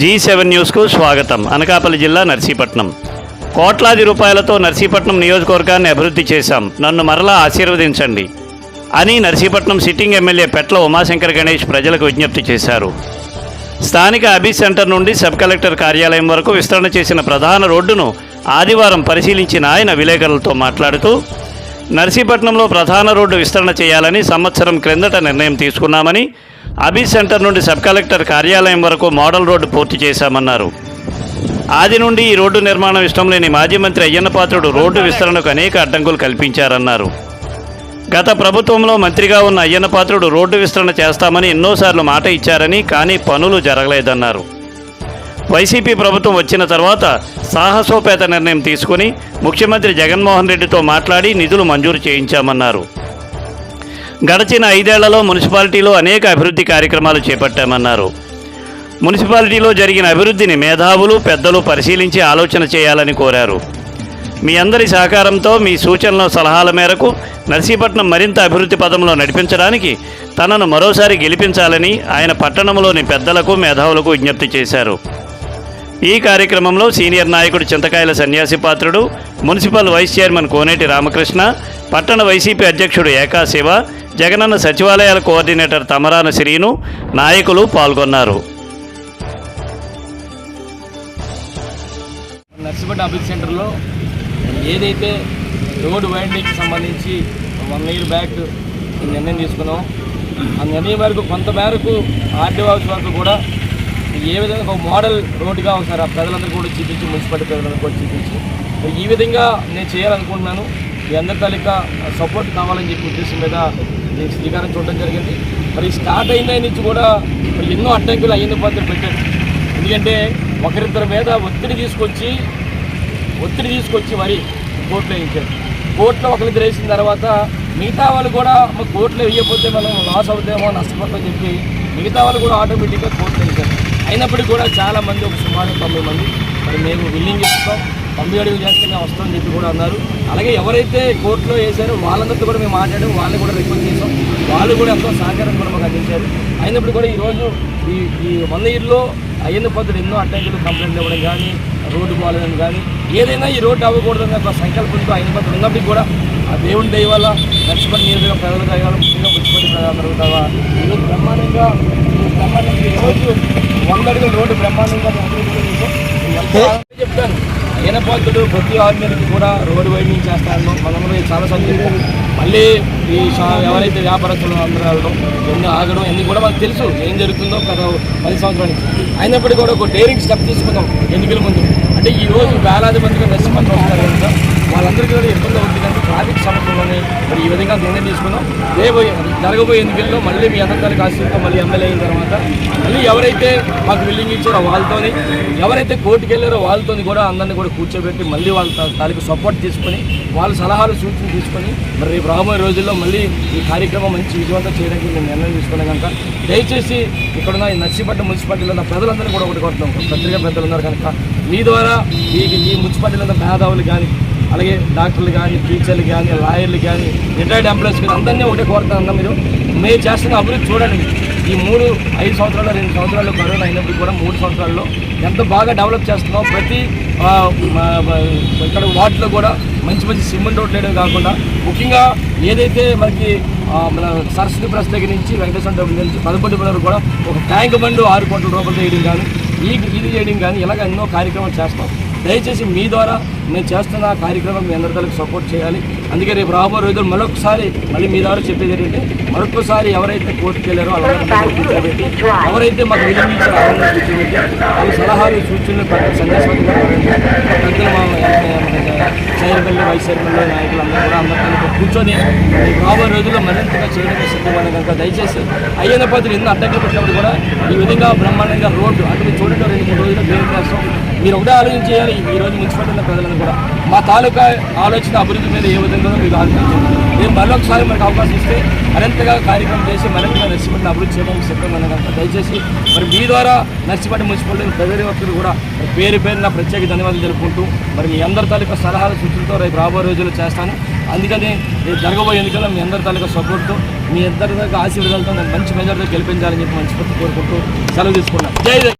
G seven న్యూస్కు స్వాగతం. అనకాపల్లి జిల్లా నర్సీపట్నం. కోట్లాది రూపాయలతో నర్సీపట్నం నియోజకవర్గాన్ని అభివృద్ధి చేశాం. నన్ను మరలా ఆశీర్వదించండి. అని నర్సీపట్నం సిట్టింగ్ ఎమ్మెల్యే పెట్ల ఉమాశంకర్ గణేష్ ప్రజలకు విజ్ఞప్తి చేశారు. స్థానిక అబీ సెంటర్ నుండి సబ్ కలెక్టర్ కార్యాలయం వరకు విస్తరణ చేసిన ప్రధాన రోడ్డును ఆదివారం పరిశీలించిన ఆయన విలేకరులతో మాట్లాడుతూ నర్సీపట్నంలో ప్రధాన రోడ్డు విస్తరణ చేయాలని సంవత్సరం క్రిందట నిర్ణయం తీసుకున్నామని అబీ సెంటర్ నుండి సబ్ కలెక్టర్ కార్యాలయం వరకు మోడల్ రోడ్డు పూర్తి చేశామన్నారు. ఆది నుండి ఈ రోడ్డు నిర్మాణం ఇష్టం లేని మాజీ మంత్రి అయ్యన్నపాత్రుడు రోడ్డు విస్తరణకు అనేక అడ్డంకులు కల్పించారన్నారు. గత ప్రభుత్వంలో మంత్రిగా ఉన్న అయ్యన్నపాత్రుడు రోడ్డు విస్తరణ చేస్తామని ఎన్నోసార్లు మాట ఇచ్చారని కానీ పనులు జరగలేదన్నారు. వైసీపీ ప్రభుత్వం వచ్చిన తర్వాత సాహసోపేత నిర్ణయం తీసుకుని ముఖ్యమంత్రి జగన్మోహన్ రెడ్డితో మాట్లాడి నిధులు మంజూరు చేయించామన్నారు. గడచిన ఐదేళ్ళలో మున్సిపాలిటీలో అనేక అభివృద్ధి కార్యక్రమాలు చేపట్టామన్నారు. మున్సిపాలిటీలో జరిగిన అభివృద్ధిని మేధావులు పెద్దలు పరిశీలించి ఆలోచన చేయాలని కోరారు. మీ అందరి సహకారంతో మీ సూచనల సలహాల మేరకు నర్సీపట్నం మరింత అభివృద్ధి పదంలో నడిపించడానికి తనను మరోసారి గెలిపించాలని ఆయన పట్టణంలోని పెద్దలకు మేధావులకు విజ్ఞప్తి చేశారు. ఈ కార్యక్రమంలో సీనియర్ నాయకుడు Chintakayala Sanyasi Patrudu municipal vice chairman Koneti Ramakrishna పట్టణ వైసీపీ అధ్యక్షుడు ఏకా శివ జగనన్న సచివాలయాల కోఆర్డినేటర్ తమరాన శ్రీను నాయకులు పాల్గొన్నారు. నర్సిపేట అభివృద్ధి సెంటర్లో ఏదైతే రోడ్ వైండింగ్కి సంబంధించి వన్ ఇయర్ బ్యాక్ నిర్ణయం తీసుకున్నాం. ఆ నిర్ణయం వరకు కొంత మేరకు ఆర్డీ హౌస్ వరకు కూడా ఏ విధంగా ఒక మోడల్ రోడ్డుగా ఒకసారి ఆ ప్రజలందరూ కూడా చూపించి మున్సిపాలిటీ ప్రజలందరూ కూడా చూపించి ఈ విధంగా నేను చేయాలనుకుంటున్నాను. మీ అందరి తాలూకా సపోర్ట్ కావాలని చెప్పి ఉద్దేశం మీద నేను శ్రీకారం చూడడం జరిగింది. మరి స్టార్ట్ అయిన నుంచి కూడా మరి ఎన్నో అడ్డంకులు అయ్యింది పద్ధతులు పెట్టారు ఎందుకంటే ఒకరిద్దరి మీద ఒత్తిడి తీసుకొచ్చి ఒత్తిడి తీసుకొచ్చి మరి కోర్టులో వేయించారు. కోర్టులో ఒకరిద్దరు వేసిన తర్వాత మిగతా వాళ్ళు కూడా మా కోర్టులో వేయకపోతే మనం లాస్ అవుతామో నష్టపోతామని చెప్పి మిగతా వాళ్ళు కూడా ఆటోమేటిక్గా కోర్టు అయినప్పటికీ కూడా చాలా మంది ఒక సుమారు తొంభై మంది మరి మేము విల్లింగ్ ఇస్తాం తొంభై అడుగు చేస్తూనే వస్తామని చెప్పి కూడా అన్నారు. అలాగే ఎవరైతే కోర్టులో వేశారో వాళ్ళందరితో కూడా మేము మాట్లాడాము వాళ్ళని కూడా రిక్వెస్ట్ చేసాం వాళ్ళు కూడా ఎంతో సహకారం కూడా మాకు అందించారు అయినప్పుడు కూడా ఈరోజు ఈ ఈ వన్ ఇయర్లో అయిన పద్ధతులు ఎన్నో అడ్డంకులు కంప్లైంట్లు ఇవ్వడం కానీ రోడ్డు బాగాలేదని కానీ ఏదైనా ఈ రోడ్డు అవ్వకూడదని ఒక సంకల్పంతో అయిన పద్ధతులు ఉన్నప్పటికీ కూడా ఆ దేవుని దయ వల్ల లక్ష్మణ్ నియోజక ప్రజల దయవల్ల ముఖ్యంగా మున్సిపల్ ప్రజలందరూ కూడా ఈరోజు బ్రహ్మాండంగా బ్రహ్మాండంగా ఈరోజు వంద అడుగుల రోడ్డు బ్రహ్మాండంగా చెప్తాను అయిన పద్ధతుడు ప్రతి ఆర్మీకి కూడా రోడ్డు వైండింగ్ చేస్తాను మనందరూ చాలా సంతోషం. మళ్ళీ ఈ ఎవరైతే వ్యాపారస్తులు అందరూ వెళ్ళడం ఎన్ని ఆగడం ఎన్ని కూడా మనకు తెలుసు ఏం జరుగుతుందో గత పది సంవత్సరానికి. అయినప్పటికీ కూడా ఒక డేరింగ్ స్టెప్ తీసుకుందాం. ఎన్నికల ముందు. అంటే ఈ రోజు వేలాది మందిగా నర్సింహన్ వస్తారు కనుక మరి ఈ విధంగా నిర్ణయం తీసుకున్నాం. రేపు జరగబోయే ఎన్నికల్లో మళ్ళీ మీ అందరికీ ఆశీర్వాదం మళ్ళీ ఎమ్మెల్యే అయిన తర్వాత మళ్ళీ ఎవరైతే మాకు బిల్డింగ్ ఇచ్చారో వాళ్ళతోని ఎవరైతే కోర్టుకు వెళ్ళారో వాళ్ళతోని కూడా అందరిని కూడా కూర్చోబెట్టి మళ్ళీ వాళ్ళ తా- తాలూకు సపోర్ట్ తీసుకొని వాళ్ళ సలహాలు సూచనలు తీసుకొని మరి రేపు రాబోయే రోజుల్లో మళ్ళీ ఈ కార్యక్రమం మంచి విజయవంతం చేయడానికి నేను నిర్ణయం తీసుకున్నాం కనుక దయచేసి ఇక్కడున్న ఈ నర్సీపట్నం మున్సిపాలిటీలో ఉన్న ప్రజలందరినీ కూడా ఒకటి కొడుతున్నాం పత్రికా పెద్దలు ఉన్నారు కనుక మీ ద్వారా ఈ ఈ మున్సిపాలిటీలో ఉన్న మేధావులు కానీ అలాగే డాక్టర్లు కానీ టీచర్లు కానీ లాయర్లు కానీ రిటైర్డ్ ఎంప్లాయీస్ కానీ అందరినీ ఒకటే కోరుతానన్నా మీరు. మేము చేస్తున్న అభివృద్ధి చూడండి. ఈ మూడు ఐదు సంవత్సరాలు రెండు సంవత్సరాలు కరోనా అయినప్పుడు కూడా మూడు సంవత్సరాల్లో ఎంత బాగా డెవలప్ చేస్తున్నాం ప్రతి ఇక్కడ వార్డులో కూడా మంచి మంచి సిమెంట్ రోడ్లు వేయడం కాకుండా ముఖ్యంగా ఏదైతే మనకి మన సరస్వతి ప్రెస్ దగ్గర నుంచి వెంకటేశ్వర దగ్గర నుంచి పదకొండు వరకు కూడా ఒక ట్యాంక్ బండు ఆరు కోట్ల రూపాయలు వేయడం కానీ ఈ ఇది చేయడం కానీ ఇలాగ ఎన్నో కార్యక్రమాలు చేస్తాం. దయచేసి మీ ద్వారా నేను చేస్తున్న ఆ కార్యక్రమం మీ అందరికీ సపోర్ట్ చేయాలి. అందుకే రేపు రాబోయే రోజులు మరొకసారి మళ్ళీ మీ ద్వారా చెప్పేది ఏంటంటే మరొకసారి ఎవరైతే కోర్టుకు వెళ్ళారో వాళ్ళందరినీ కూర్చోబెట్టి ఎవరైతే మాకు వినియోగించారో వాళ్ళని కూర్చోబెట్టి వాళ్ళ సలహాలు సూచనలు సందేశాలు పెద్దలు మా చైర్మన్లు వైస్ చైర్మన్లు నాయకులు అందరూ కూడా అందరితో కూర్చొని రాబోయే రోజుల్లో మరింతగా చేయడానికి సిద్ధమైన కనుక దయచేసి అయ్యన్న పద్ధతులు ఎన్నో అడ్డంకులు పెట్టినప్పుడు కూడా ఈ విధంగా బ్రహ్మాండంగా రోడ్డు అటు మీరు చూడండి రెండు మూడు రోజులు వేరు చేస్తాం మీరు ఒకటే ఆలోచన చేయాలి ఈ రోజు మున్సిపాలిటీ ప్రజలను కూడా. మా తాలూకా ఆలోచన అభివృద్ధి మీద ఏ విధంగా మీకు ఆలోచించండి మేము మరొకసారి మనకు అవకాశం ఇస్తే మరింతగా కార్యక్రమం చేసి మరింతగా నర్సిపట్టిని అభివృద్ధి చేయడానికి సిద్ధమైన దయచేసి మరి మీ ద్వారా నర్సిపట్టి మున్సిపాలిటీ ప్రజల ఒక్కరు కూడా పేరు పేరున ప్రత్యేక ధన్యవాదాలు తెలుపుకుంటూ మరి మీ అందరి తాలూకా సలహాలు సూచనలతో రేపు రాబోయే రోజుల్లో చేస్తాను. అందుకని రేపు జరగబోయే ఎన్నికల్లో మీ అందరి తాలూకా సపోర్ట్తో మీ అందరి తాలూకా ఆశీర్వాదాలతో నేను మంచి మెజార్తో గెలిపించాలని చెప్పి మంచి కోరుకుంటూ సెలవు తీసుకున్నాను. జై జై!